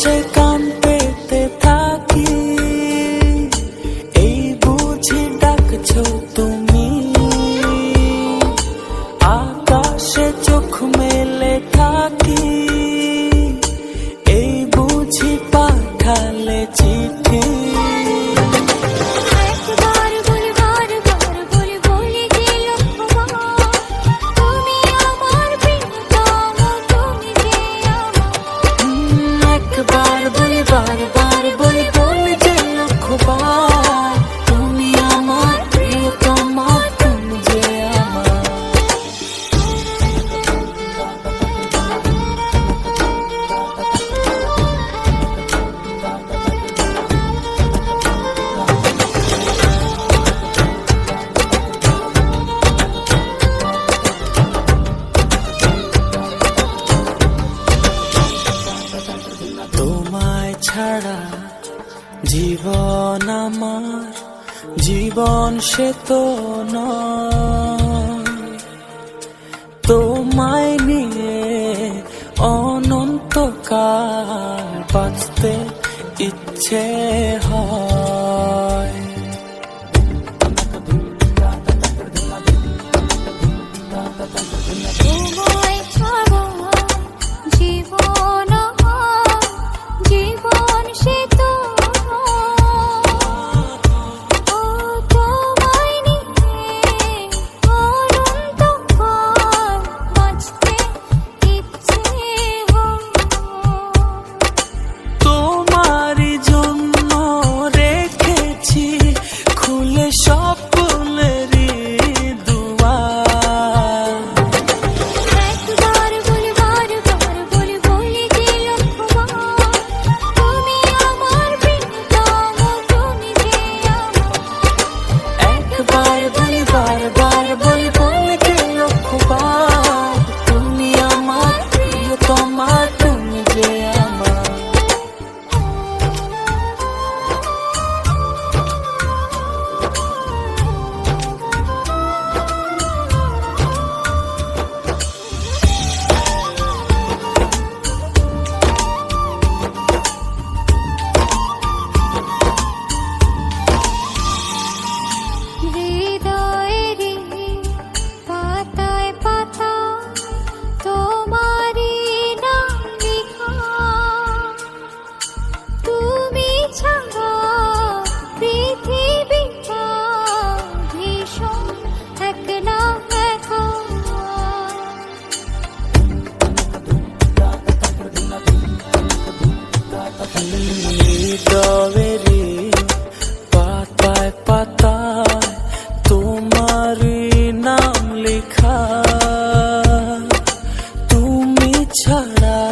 있을 জীবন আমার জীবন সে তো তোমায় নিয়ে অনন্তকাল বাঁচতে ইচ্ছে হয়। তোমার ছাড়া